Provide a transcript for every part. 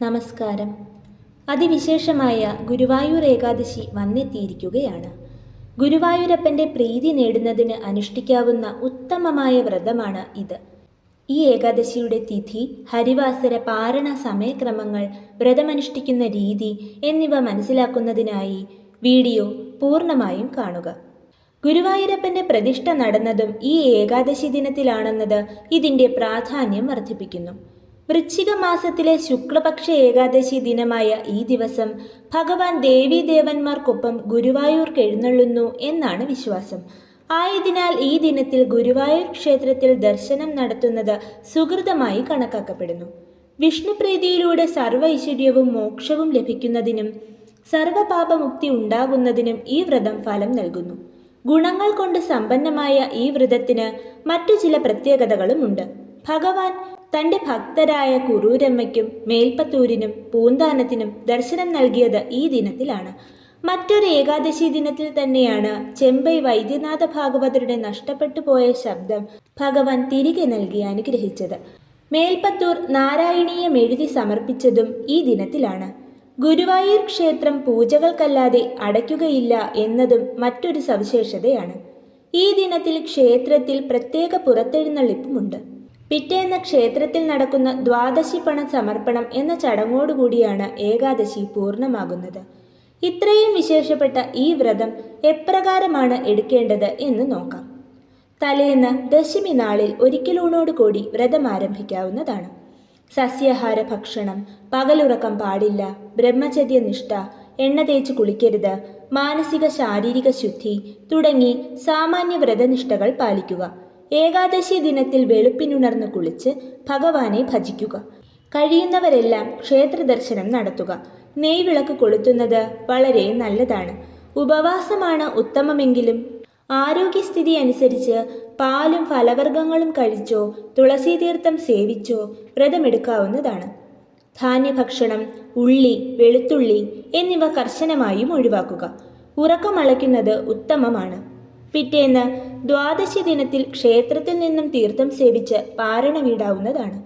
നമസ്കാരം. അതിവിശേഷമായ ഗുരുവായൂർ ഏകാദശി വന്നെത്തിയിരിക്കുകയാണ്. ഗുരുവായൂരപ്പന്റെ പ്രീതി നേടുന്നതിന് അനുഷ്ഠിക്കാവുന്ന ഉത്തമമായ വ്രതമാണ് ഇത്. ഈ ഏകാദശിയുടെ തിഥി ഹരിവാസര പാരണ സമയക്രമങ്ങൾ വ്രതമനുഷ്ഠിക്കുന്ന രീതി എന്നിവ മനസ്സിലാക്കുന്നതിനായി വീഡിയോ പൂർണമായും കാണുക. ഗുരുവായൂരപ്പന്റെ പ്രതിഷ്ഠ നടന്നതും ഈ ഏകാദശി ദിനത്തിലാണെന്നത് ഇതിന്റെ പ്രാധാന്യം വർദ്ധിപ്പിക്കുന്നു. വൃശ്ചിക മാസത്തിലെ ശുക്ലപക്ഷ ഏകാദശി ദിനമായ ഈ ദിവസം ഭഗവാൻ ദേവീദേവന്മാർക്കൊപ്പം ഗുരുവായൂർക്ക് എഴുന്നള്ളുന്നു എന്നാണ് വിശ്വാസം. ആയതിനാൽ ഈ ദിനത്തിൽ ഗുരുവായൂർ ക്ഷേത്രത്തിൽ ദർശനം നടത്തുന്നത് സുഹൃതമായി കണക്കാക്കപ്പെടുന്നു. വിഷ്ണുപ്രീതിയിലൂടെ സർവ ഐശ്വര്യവും മോക്ഷവും ലഭിക്കുന്നതിനും സർവപാപമുക്തി ഉണ്ടാകുന്നതിനും ഈ വ്രതം ഫലം നൽകുന്നു. ഗുണങ്ങൾ കൊണ്ട് സമ്പന്നമായ ഈ വ്രതത്തിന് മറ്റു ചില പ്രത്യേകതകളുമുണ്ട്. ഭഗവാൻ തന്റെ ഭക്തരായ കുറൂരമ്മയ്ക്കും മേൽപ്പത്തൂരിനും പൂന്താനത്തിനും ദർശനം നൽകിയത് ഈ ദിനത്തിലാണ്. മറ്റൊരു ഏകാദശി ദിനത്തിൽ തന്നെയാണ് ചെമ്പൈ വൈദ്യനാഥ ഭാഗവതരുടെ നഷ്ടപ്പെട്ടു പോയ ശബ്ദം ഭഗവാൻ തിരികെ നൽകി അനുഗ്രഹിച്ചത്. മേൽപ്പത്തൂർ നാരായണീയം എഴുതി സമർപ്പിച്ചതും ഈ ദിനത്തിലാണ്. ഗുരുവായൂർ ക്ഷേത്രം പൂജകൾക്കല്ലാതെ അടയ്ക്കുകയില്ല എന്നതും മറ്റൊരു സവിശേഷതയാണ്. ഈ ദിനത്തിൽ ക്ഷേത്രത്തിൽ പ്രത്യേക പുറത്തെഴുന്നള്ളിപ്പുമുണ്ട്. പിറ്റേന്ന് ക്ഷേത്രത്തിൽ നടക്കുന്ന ദ്വാദശി പണ സമർപ്പണം എന്ന ചടങ്ങോടുകൂടിയാണ് ഏകാദശി പൂർണമാകുന്നത്. ഇത്രയും വിശേഷപ്പെട്ട ഈ വ്രതം എപ്രകാരമാണ് എടുക്കേണ്ടത് എന്ന് നോക്കാം. തലേന്ന് ദശമി നാളിൽ ഒരിക്കലൂണോട് കൂടി വ്രതം ആരംഭിക്കാവുന്നതാണ്. സസ്യാഹാര ഭക്ഷണം പകലുറക്കം പാടില്ല ബ്രഹ്മചര്യ നിഷ്ഠ എണ്ണ തേച്ച് കുളിക്കരുത് മാനസിക ശാരീരിക ശുദ്ധി തുടങ്ങി സാമാന്യ വ്രതനിഷ്ഠകൾ പാലിക്കുക. ഏകാദശി ദിനത്തിൽ വെളുപ്പിനുണർന്ന് കുളിച്ച് ഭഗവാനെ ഭജിക്കുക. കഴിയുന്നവരെല്ലാം ക്ഷേത്ര ദർശനം നടത്തുക. നെയ്വിളക്ക് കൊളുത്തുന്നത് വളരെ നല്ലതാണ്. ഉപവാസമാണ് ഉത്തമമെങ്കിലും ആരോഗ്യസ്ഥിതി അനുസരിച്ച് പാലും ഫലവർഗങ്ങളും കഴിച്ചോ തുളസി തീർത്ഥം സേവിച്ചോ വ്രതമെടുക്കാവുന്നതാണ്. ധാന്യഭക്ഷണം ഉള്ളി വെളുത്തുള്ളി എന്നിവ കർശനമായും ഒഴിവാക്കുക. ഉറക്കമളയ്ക്കുന്നത് ഉത്തമമാണ്. പിറ്റേന്ന് ദ്വാദശി ദിനത്തിൽ ക്ഷേത്രത്തിൽ നിന്നും തീർത്ഥം സേവിച്ച് പാരണ വീടാവുന്നതാണ്.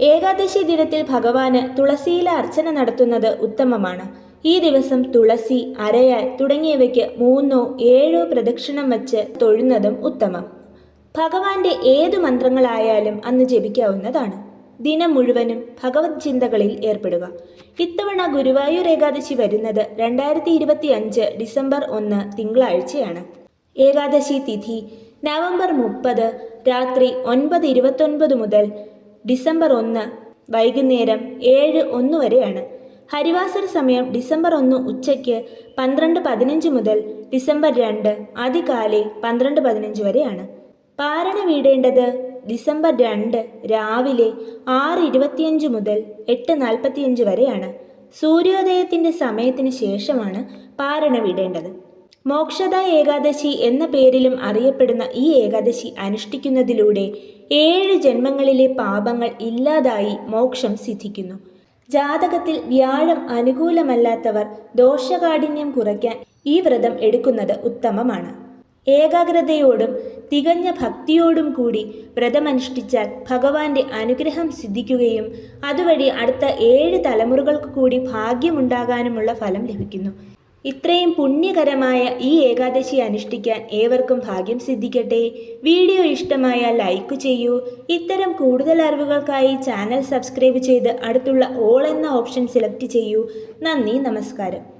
ഏകാദശി ദിനത്തിൽ ഭഗവാന് തുളസിയില അർച്ചന നടത്തുന്നത് ഉത്തമമാണ്. ഈ ദിവസം തുളസി അരയാൽ തുടങ്ങിയവയ്ക്ക് മൂന്നോ ഏഴോ പ്രദക്ഷിണം വച്ച് തൊഴുന്നതും ഉത്തമം. ഭഗവാന്റെ ഏതു മന്ത്രങ്ങളായാലും അന്ന് ജപിക്കാവുന്നതാണ്. ദിനം മുഴുവനും ഭഗവത് ചിന്തകളിൽ ഏർപ്പെടുക. ഇത്തവണ ഗുരുവായൂർ ഏകാദശി വരുന്നത് രണ്ടായിരത്തി ഡിസംബർ ഒന്ന് തിങ്കളാഴ്ചയാണ്. ഏകാദശി തിഥി നവംബർ മുപ്പത് രാത്രി ഒൻപത് ഇരുപത്തൊൻപത് മുതൽ ഡിസംബർ ഒന്ന് വൈകുന്നേരം ഏഴ് ഒന്ന് വരെയാണ്. ഹരിവാസര സമയം ഡിസംബർ ഒന്ന് ഉച്ചയ്ക്ക് പന്ത്രണ്ട് പതിനഞ്ച് മുതൽ ഡിസംബർ രണ്ട് അതികാലെ പന്ത്രണ്ട് പതിനഞ്ച് വരെയാണ്. പാരണ വീടേണ്ടത് ഡിസംബർ രണ്ട് രാവിലെ ആറ് ഇരുപത്തിയഞ്ച് മുതൽ എട്ട് നാൽപ്പത്തിയഞ്ച് വരെയാണ്. സൂര്യോദയത്തിന്റെ സമയത്തിന് ശേഷമാണ് പാരണ വീടേണ്ടത്. മോക്ഷദ ഏകാദശി എന്ന പേരിലും അറിയപ്പെടുന്ന ഈ ഏകാദശി അനുഷ്ഠിക്കുന്നതിലൂടെ ഏഴ് ജന്മങ്ങളിലെ പാപങ്ങൾ ഇല്ലാതായി മോക്ഷം സിദ്ധിക്കുന്നു. ജാതകത്തിൽ വ്യാഴം അനുകൂലമല്ലാത്തവർ ദോഷകാഠിന്യം കുറയ്ക്കാൻ ഈ വ്രതം എടുക്കുന്നത് ഉത്തമമാണ്. ഏകാഗ്രതയോടും തികഞ്ഞ ഭക്തിയോടും കൂടി വ്രതമനുഷ്ഠിച്ചാൽ ഭഗവാന്റെ അനുഗ്രഹം സിദ്ധിക്കുകയും അതുവഴി അടുത്ത ഏഴ് തലമുറകൾക്ക് കൂടി ഭാഗ്യമുണ്ടാകാനുമുള്ള ഫലം ലഭിക്കുന്നു. ഇത്രയും പുണ്യകരമായ ഈ ഏകാദശി അനുഷ്ഠിക്കാൻ ഏവർക്കും ഭാഗ്യം സിദ്ധിക്കട്ടെ. വീഡിയോ ഇഷ്ടമായ ലൈക്ക് ചെയ്യൂ. ഇത്തരം കൂടുതൽ അറിവുകൾക്കായി ചാനൽ സബ്സ്ക്രൈബ് ചെയ്ത് അടുത്തുള്ള ഓൾ എന്ന ഓപ്ഷൻ സെലക്ട് ചെയ്യൂ. നന്ദി നമസ്കാരം.